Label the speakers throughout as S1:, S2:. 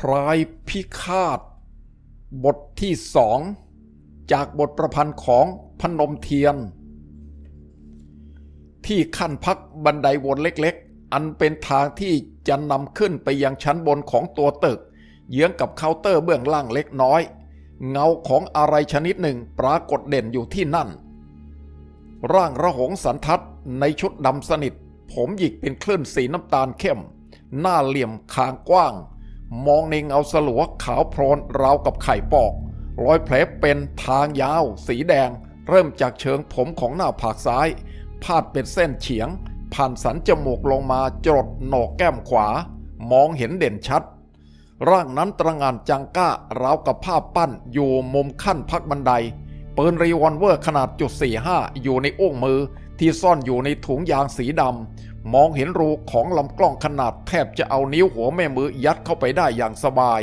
S1: พรายพิฆาต บทที่สองจากบทประพันธ์ของพนมเทียน ที่ขั้นพักบันไดวนเล็กๆ อันเป็นทางที่จะนำขึ้นไปยังชั้นบนของตัวตึก เยื้องกับเคาน์เตอร์เบื้องล่างเล็กน้อย เงาของอะไรชนิดหนึ่งปรากฏเด่นอยู่ที่นั่น ร่างระหงสันทัดในชุดดำสนิท ผมหยิกเป็นคลื่นสีน้ำตาลเข้ม หน้าเหลี่ยมคางกว้าง มองในเงาสลัวขาวโพลนราวกับไข่ปอก รอยแผลเป็นทางยาว สีแดง เริ่มจากเชิงผมของหน้าผากซ้าย พาดเป็นเส้นเฉียง ผ่านสันจมูกลงมาจรดหนกแก้มขวา มองเห็นเด่นชัด ร่างนั้นตระงานจังก้าราวกับภาพปั้นอยู่มุมขั้นพักบันไดปืนรีวอลเวอร์ขนาดจุด45อยู่ในอุ้งมือที่ซ่อนอยู่ในถุงยางสีดำ มองเห็นรูของลำกล้องขนาดแทบจะเอานิ้วหัวแม่มือยัดเข้าไปได้อย่างสบาย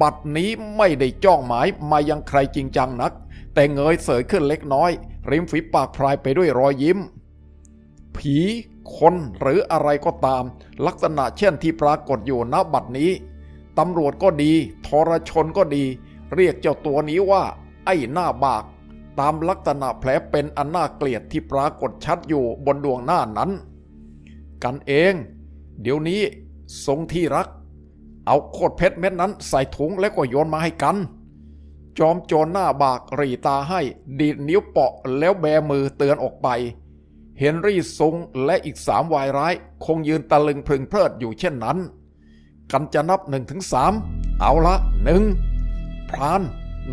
S1: บัดนี้ไม่ได้จ้องหมายมายังใครจริงจังนัก แต่เงยเสยขึ้นเล็กน้อย ริมฝีปากพรายไปด้วยรอยยิ้ม ผีคนหรืออะไรก็ตาม ลักษณะเช่นที่ปรากฏอยู่ณบัดนี้ตำรวจก็ดีทรชนก็ดี เรียกเจ้าตัวนี้ว่า ไอ้หน้าบาก ตามลักษณะแผลเป็นอันน่าเกลียดที่ปรากฏชัดอยู่บนดวงหน้านั้น กันเอง เดี๋ยวนี้ทรงที่รัก เอาโคตรเพชรเม็ดนั้นใส่ถุงแล้วก็โยนมาให้กัน จอมโจรหน้าบากรีตาให้ ดีดนิ้วเปาะแล้วแบมือเตือนออกไป เฮนรี่ซุงและอีกสามวายร้าย คงยืนตะลึงพึงเพลิดอยู่เช่นนั้น กันจะนับหนึ่งถึงสามเอาละหนึ่งพราน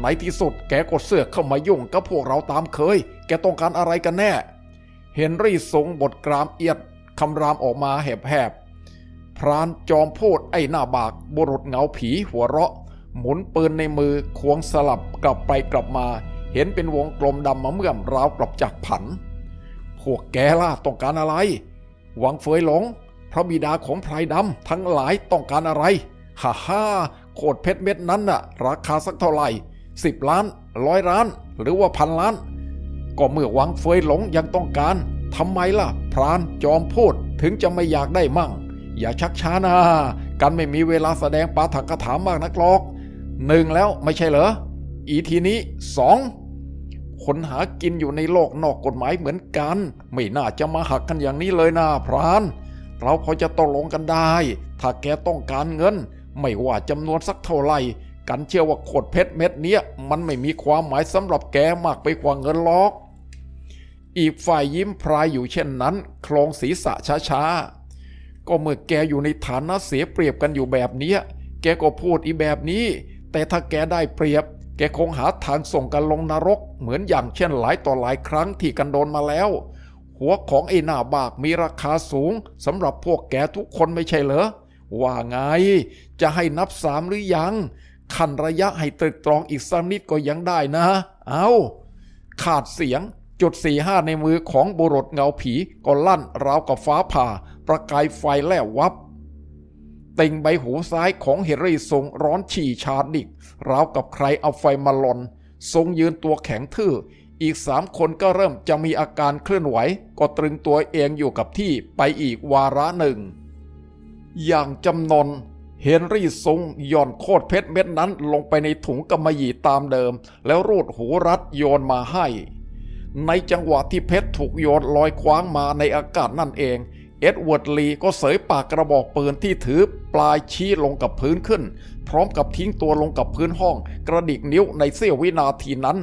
S1: ในที่สุดแกกดเสื้อเข้ามายุ่งกับพวกเราตามเคย แกต้องการอะไรกันแน่ เฮนรี่ซุงบทกรามเอียด คำรามออกมาแหบๆ พรานจอมโพดไอ้หน้าบากบุรุษเงาผีหัวเราะ หมุนปืนในมือควงสลับกลับไปกลับมา เห็นเป็นวงกลมดำมาเมื่อมราวกลับจากผัน พวกแกล่ะต้องการอะไร หวังเฟยหลง พระบิดาของพรายดำทั้งหลายต้องการอะไร ฮ่าฮ่าโคตรเพชรเม็ดนั้นน่ะ ราคาสักเท่าไหร่สิบล้านร้อยล้าน หรือว่าพันล้าน ก็เมื่อหวังเฟยหลงยังต้องการ ทำไมล่ะ พรานจอมพูดถึงจะไม่อยากได้มั่ง อย่าชักช้านะกันไม่มีเวลาแสดงปาถักกถามมากนักหรอกหนึ่งแล้วไม่ใช่เหรอ อีทีนี้สองคนหากินอยู่ในโลกนอกกฎหมายเหมือนกัน ไม่น่าจะมาหักกันอย่างนี้เลยนะพราน เราพอจะตกลงกันได้ ถ้าแกต้องการเงิน ไม่ว่าจำนวนสักเท่าไหร่กันเชื่อว่าขดเพชรเม็ดเนี้ยมันไม่มีความหมายสำหรับแกมากไปกว่าเงินหรอก อีกฝ่ายยิ้มพรายอยู่เช่นนั้นโคลงศีรษะช้าๆ ก็เมื่อแกอยู่ในฐานะเสียเปรียบกันอยู่แบบนี้ แกก็พูดอีแบบนี้ แต่ถ้าแกได้เปรียบ แกคงหาทางส่งกันลงนรก เหมือนอย่างเช่นหลายต่อหลายครั้งที่กันโดนมาแล้ว หัวของไอ้หน้าบากมีราคาสูงสำหรับพวกแกทุกคนไม่ใช่เหรอ ว่าไง จะให้นับสามหรือยัง ขันระยะให้ตรึกตรองอีกสักนิดก็ยังได้นะ เอาขาดเสียง จุดสี่ห้าในมือของบุรุษเงาผีก็ลั่นราวกับฟ้าผ่า ประกายไฟแล่วับติ่งใบหูซ้ายของเฮนรี่ทรงร้อนฉี่ชาดิก ราวกับใครเอาไฟมาลน ทรงยืนตัวแข็งทื่อ อีกสามคนก็เริ่มจะมีอาการเคลื่อนไหว ก็ตรึงตัวเองอยู่กับที่ไปอีกวาระหนึ่ง อย่างจำนนเฮนรี่ซุงย่อนโคตรเพชรเม็ดนั้นลงไปในถุงกำมะหยี่ตามเดิม แล้วรูดหูรัดโยนมาให้ ในจังหวะที่เพชรถูกโยนลอยคว้างมาในอากาศนั่นเอง เอ็ดเวิร์ดลีก็เสยปากกระบอกปืนที่ถือปลายชี้ลงกับพื้นขึ้น พร้อมกับทิ้งตัวลงกับพื้นห้อง กระดิกนิ้วในเสี้ยววินาทีนั้น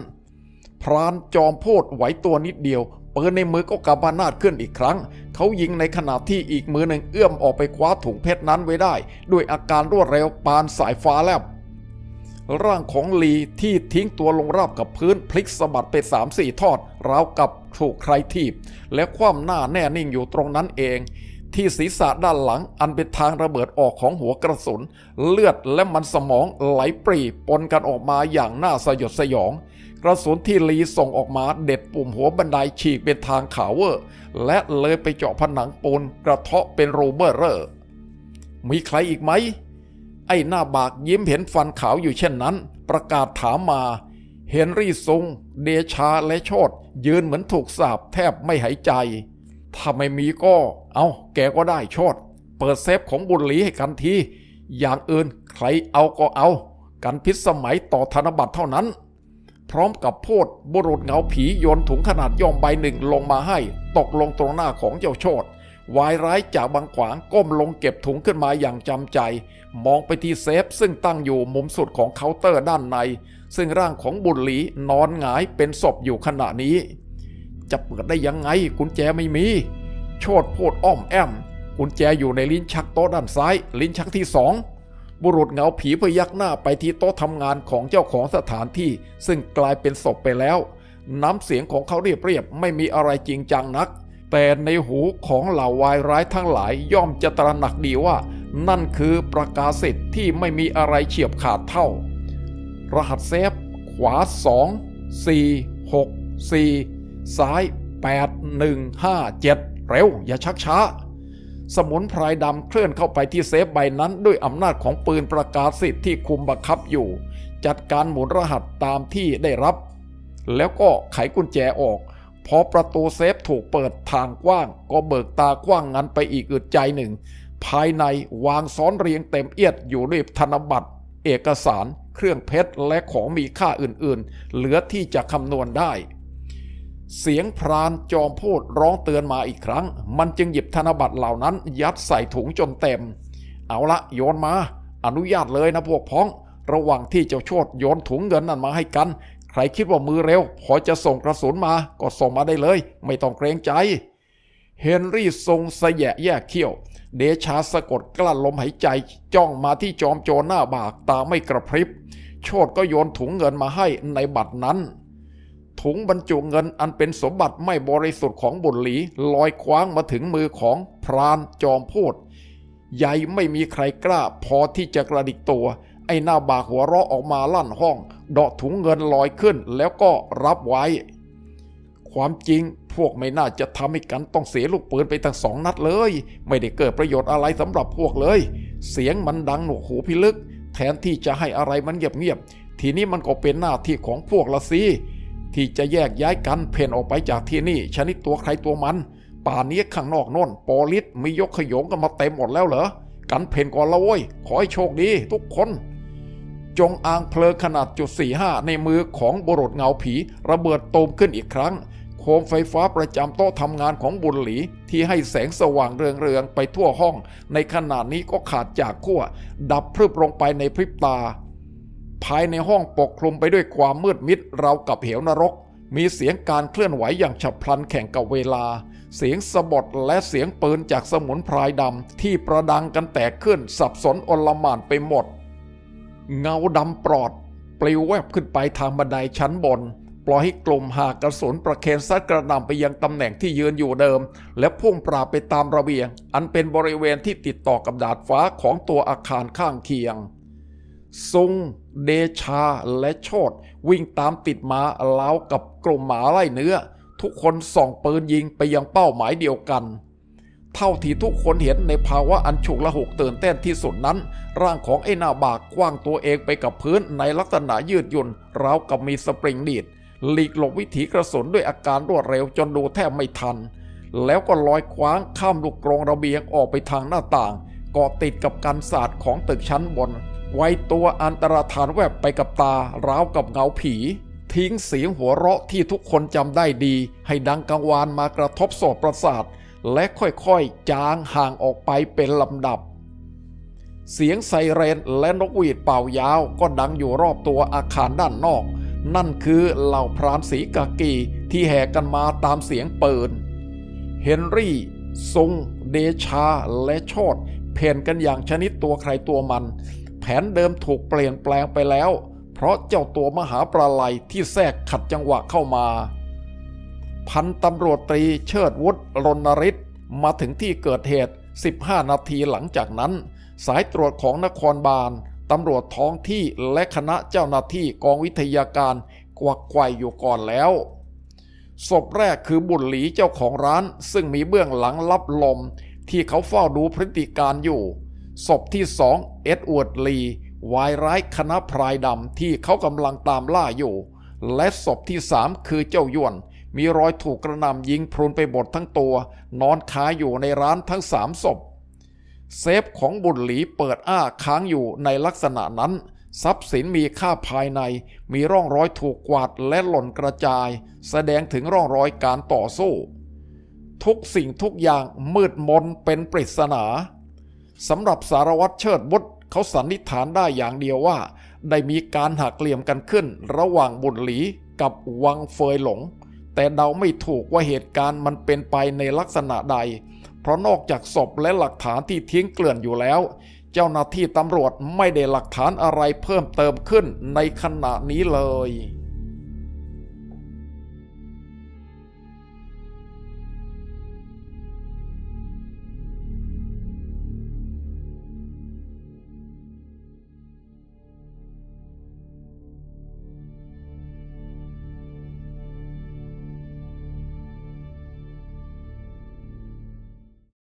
S1: พรานจอมโพดไหวตัวนิดเดียวปืนในมือก็กำบานาดขึ้นอีกครั้ง เขายิงในขณะที่อีกมือหนึ่งเอื้อมออกไปคว้าถุงเพชรนั้นไว้ได้ ด้วยอาการรวดเร็วปานสายฟ้าแลบ ร่างของลีที่ทิ้งตัวลงราบกับพื้นพลิกสะบัดไปสามสี่ทอด ราวกับถูกใครทีบ และคว่ำหน้าแน่นิ่งอยู่ตรงนั้นเอง ที่ศีรษะด้านหลังอันเป็นทางระเบิดออกของหัวกระสุน เลือดและมันสมองไหลปรีปนกันออกมาอย่างน่าสยดสยอง กระสุนที่ลีส่งออกมาเด็ดปุ่มหัวบันไดฉีกเป็นทางขาวเวอร์ และเลยไปเจาะผนังปูนกระเทาะเป็นรูเบอร์เรอร์มีใครอีกไหม ไอ้หน้าบากยิ้มเห็นฟันขาวอยู่เช่นนั้น ประกาศถามมา เฮนรี่ซุง เดชาและโชดยืนเหมือนถูกสาบแทบไม่หายใจ ถ้าไม่มีก็ เอาแกก็ได้โชดเปิดเซฟของบุญหลีให้กันที อย่างอื่นใครเอาก็เอา กันพิษสมัยต่อธนบัตรเท่านั้น พร้อมกับโพดบุรุษเงาผีโยนถุงขนาดย่อมใบหนึ่งลงมาให้ ตกลงตรงหน้าของเจ้าโชด วายร้ายจากบางขวางก้มลงเก็บถุงขึ้นมาอย่างจำใจ มองไปที่เซฟซึ่งตั้งอยู่มุมสุดของเคาน์เตอร์ด้านใน ซึ่งร่างของบุญหลีนอนหงายเป็นศพอยู่ขณะนี้ จะเปิดได้ยังไงกุญแจไม่มี โชดพูดอ้อมแอมกุญแจอยู่ในลิ้นชักโต๊ะด้านซ้าย ลิ้นชักที่สองบุรุษเงาผีพยักหน้าไปที่โต๊ะทำงานของเจ้าของสถานที่ ซึ่งกลายเป็นศพไปแล้ว น้ำเสียงของเขาเรียบๆไม่มีอะไรจริงจังนัก แต่ในหูของเหล่าวายร้ายทั้งหลายย่อมจะตระหนักดีว่า นั่นคือประกาศสิทธิ์ที่ไม่มีอะไรเฉียบขาดเท่า รหัสเซฟ ขวา 2 4 6 4 ซ้าย 8 1 5 7 เร็ว อย่าชักช้า สมุนไพรดำเคลื่อนเข้าไปที่เซฟใบนั้นด้วยอำนาจของปืนประกาศสิทธิ์ที่คุมบังคับอยู่ จัดการหมุนรหัสตามที่ได้รับ แล้วก็ไขกุญแจออก พอประตูเซฟถูกเปิดทางกว้าง ก็เบิกตากว้างงันไปอีกอึดใจหนึ่ง ภายในวางซ้อนเรียงเต็มเอียดอยู่ด้วยธนบัตร เอกสาร เครื่องเพชรและของมีค่าอื่นๆ เหลือที่จะคำนวณได้ เสียงพรานจอมพูดร้องเตือนมาอีกครั้ง มันจึงหยิบธนบัตรเหล่านั้นยัดใส่ถุงจนเต็ม เอาละโยนมา อนุญาตเลยนะพวกพ้อง ระหว่างที่เจ้าโชดโยนถุงเงินนั้นมาให้กัน ใครคิดว่ามือเร็ว พอจะส่งกระสุนมาก็ส่งมาได้เลย ไม่ต้องเกรงใจ เฮนรี่ทรงสแยะแยกเขี้ยว เดชาสะกดกลั้นลมหายใจจ้องมาที่จอมโจรหน้าบากตาไม่กระพริบ โชดก็โยนถุงเงินมาให้ในบัตรนั้น ถุงบรรจุเงินอันเป็นสมบัติไม่บริสุทธิ์ของบุญหลีลอยคว้างมาถึงมือของพรานจอมพูดใหญ่ไม่มีใครกล้าพอที่จะกระดิกตัว ไอ้หน้าบากหัวเราะออกมาลั่นห้อง เดาะถุงเงินลอยขึ้นแล้วก็รับไว้ ความจริงพวกไม่น่าจะทำให้กันต้องเสียลูกปืนไปทั้งสองนัดเลย ไม่ได้เกิดประโยชน์อะไรสำหรับพวกเลย เสียงมันดังหนวกหูพิลึก แทนที่จะให้อะไรมันเงียบๆทีนี้มันก็เป็นหน้าที่ของพวกละสิที่จะแยกย้ายกันเพ่นออกไปจากที่นี่ ชนิดตัวใครตัวมัน ป่านนี้ข้างนอกโน่นปอลิสมียกขยงกันมาเต็มหมดแล้วเหรอกันเพ่นก่อนละโว้ยขอให้โชคดีทุกคน จงอางเพลิงขนาดจุด45 ในมือของบุรุษเงาผีระเบิดตูมขึ้นอีกครั้ง โคมไฟฟ้าประจำโต๊ะทำงานของบุญหลี ที่ให้แสงสว่างเรืองๆไปทั่วห้อง ในขณะนี้ก็ขาดจากขั้ว ดับพรึบลงไปในพริบตา ภายในห้องปกคลุมไปด้วยความมืดมิดราวกับเหวนรก มีเสียงการเคลื่อนไหวอย่างฉับพลันแข่งกับเวลาเสียงสะบดและเสียงปืนจากสมุนไพรดำที่ประดังกันแตกขึ้นสับสนอลหม่านไปหมด เงาดำปลอด ปลิวแวบขึ้นไปทางบันไดชั้นบน ปล่อยให้กลุ่มหากกระสุนประเคนซัดกระหน่ำไปยังตำแหน่งที่ยืนอยู่เดิม และพุ่งปราบไปตามระเบียง อันเป็นบริเวณที่ติดต่อกับดาดฟ้าของตัวอาคารข้างเคียงซุงเดชาและโชดวิ่งตามติดมาเล้าวกับกลุ่มหมาไล่เนื้อ ทุกคนส่องปืนยิงไปยังเป้าหมายเดียวกัน เท่าที่ทุกคนเห็นในภาวะอันฉุกละหกตื่นเต้นที่สุดนั้น ร่างของไอ้หน้าบากกว้างตัวเองไปกับพื้นในลักษณะยืดหยุ่นราวกับมีสปริงดีดหลีกหลบวิถีกระสุนด้วยอาการรวดเร็วจนดูแทบไม่ทัน แล้วก็ลอยคว้างข้ามลูกกรงระเบียงออกไปทางหน้าต่างเกาะติดกับกันศาสตร์ของตึกชั้นบน ไว้ตัวอันตรธานแวบไปกับตา ราวกับเงาผี ทิ้งเสียงหัวเราะที่ทุกคนจำได้ดี ให้ดังกังวานมากระทบโสตประสาท และค่อยๆ จางห่างออกไปเป็นลำดับ เสียงไซเรนและนกหวีดเป่ายาวก็ดังอยู่รอบตัวอาคารด้านนอก นั่นคือเหล่าพรานสีกากีที่แห่กันมาตามเสียงเปืนเฮนรี่ซุงเดชาและชดเพ่นกันอย่างชนิดตัวใครตัวมัน แผนเดิมถูกเปลี่ยนแปลงไปแล้ว เพราะเจ้าตัวมหาปลาไหลที่แทรกขัดจังหวะเข้ามา พันตำรวจตรีเชิดวุฒิรณริศมาถึงที่เกิดเหตุ 15 นาทีหลังจากนั้น สายตรวจของนครบาลตำรวจท้องที่และคณะเจ้าหน้าที่กองวิทยาการกวักไกวอยู่ก่อนแล้ว ศพแรกคือบุญหลีเจ้าของร้าน ซึ่งมีเบื้องหลังลับลม ที่เขาเฝ้าดูพฤติการอยู่ ศพที่สองเอ็ดเวิร์ดลีวายร้ายคณะพรายดำที่เขากำลังตามล่าอยู่ และศพที่สามคือเจ้ายวน มีรอยถูกกระหน่ำยิงพรุนไปหมดทั้งตัว นอนคาอยู่ในร้านทั้งสามศพ เซฟของบุญหลีเปิดอ้าค้างอยู่ในลักษณะนั้น ทรัพย์สินมีค่าภายใน มีร่องรอยถูกกวาดและหล่นกระจาย แสดงถึงร่องรอยการต่อสู้ ทุกสิ่งทุกอย่างมืดมนเป็นปริศนาสำหรับสารวัตรเชิดบุตรเขาสันนิษฐานได้อย่างเดียวว่า ได้มีการหักเหลี่ยมกันขึ้น ระหว่างบุญหลีกับวังเฟยหลง แต่เดาไม่ถูกว่าเหตุการณ์มันเป็นไปในลักษณะใด เพราะนอกจากศพและหลักฐานที่ทิ้งเกลื่อนอยู่แล้ว เจ้าหน้าที่ตำรวจไม่ได้หลักฐานอะไรเพิ่มเติมขึ้นในขณะนี้เลย